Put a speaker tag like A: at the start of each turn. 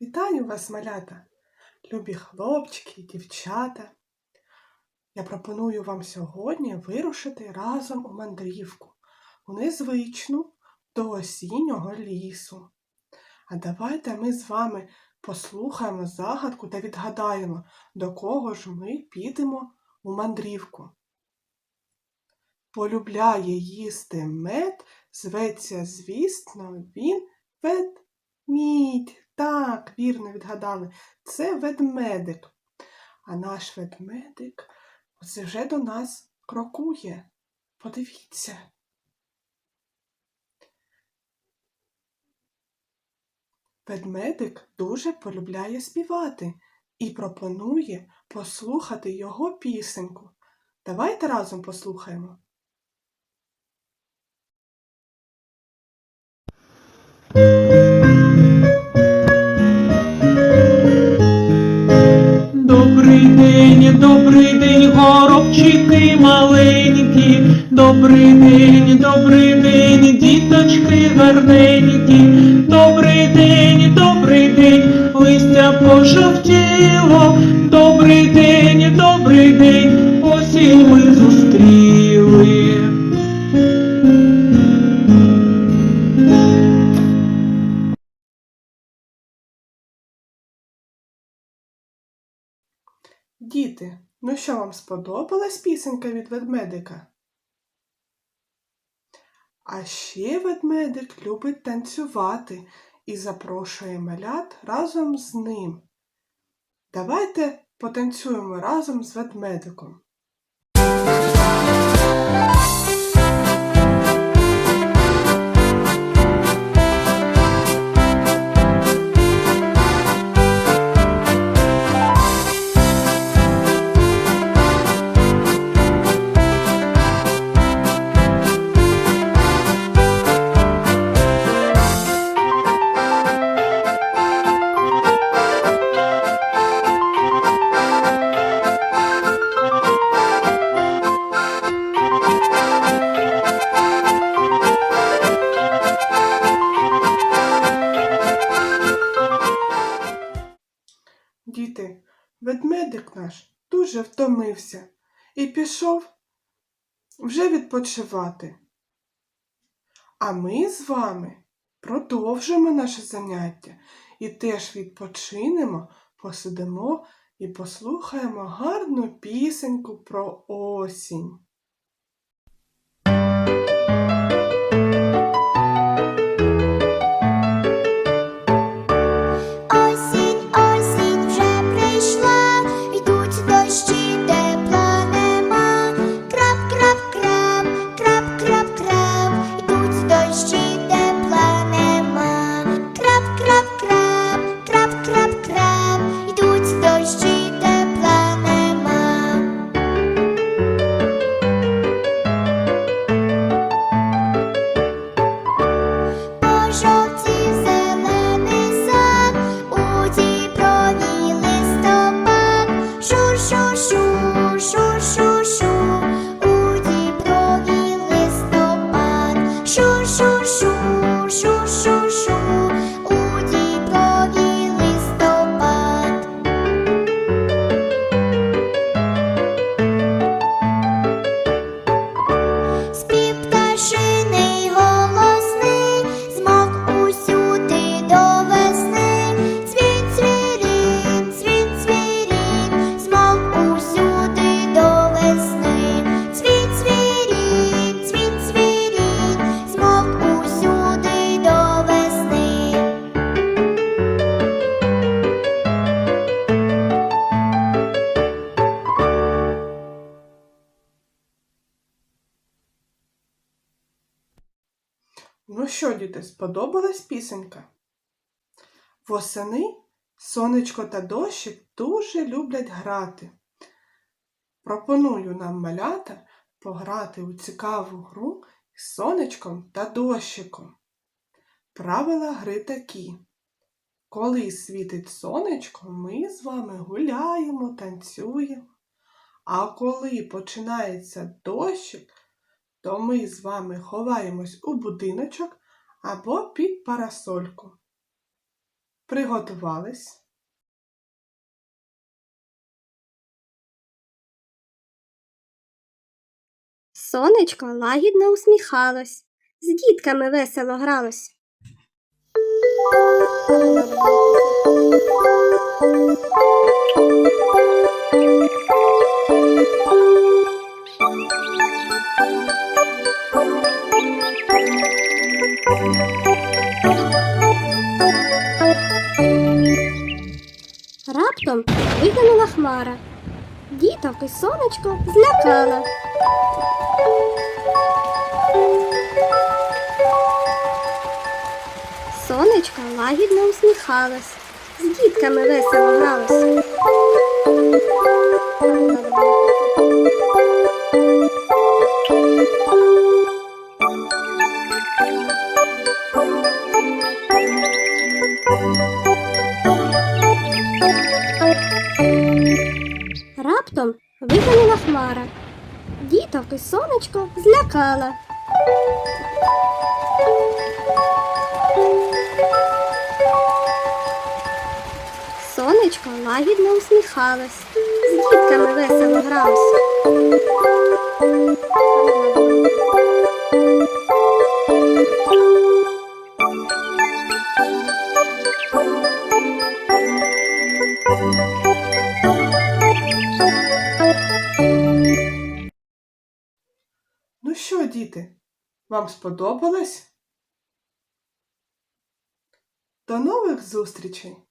A: Вітаю вас, малята, любі хлопчики і дівчата. Я пропоную вам сьогодні вирушити разом у мандрівку, у незвичну до осіннього лісу. А давайте ми з вами послухаємо загадку та відгадаємо, до кого ж ми підемо у мандрівку. Полюбляє їсти мед, зветься, звісно, він ведмідь. Так, вірно відгадали, це ведмедик. А наш ведмедик ось вже до нас крокує. Подивіться. Ведмедик дуже полюбляє співати і пропонує послухати його пісеньку. Давайте разом послухаємо.
B: Маленькі, добрий день, добрий день, діточки гарненькі, добрий день, добрий день, листя пожовтіло, добрий день, добрий день, осінь ми зустріли.
A: Діти, ну що вам сподобалась пісенька від ведмедика? А ще ведмедик любить танцювати і запрошує малят разом з ним. Давайте потанцюємо разом з ведмедиком. Втомився і пішов вже відпочивати. А ми з вами продовжимо наше заняття і теж відпочинемо, посидимо і послухаємо гарну пісеньку про осінь. Ну що, діти, сподобалась пісенька? Восени сонечко та дощик дуже люблять грати. Пропоную нам малята пограти у цікаву гру з сонечком та дощиком. Правила гри такі. Коли світить сонечко, ми з вами гуляємо, танцюємо. А коли починається дощик, то ми з вами ховаємось у будиночок або під парасольку. Приготувались.
C: Сонечко лагідно усміхалось, з дітками весело гралось. Раптом виглянула хмара. Діток і сонечко злякала. Сонечко лагідно усміхалось, з дітками весело гралось. Діток сонечко злякала. Сонечко лагідно усміхалось, з дітками весело гралось.
A: Діти, вам сподобалось? До нових зустрічей!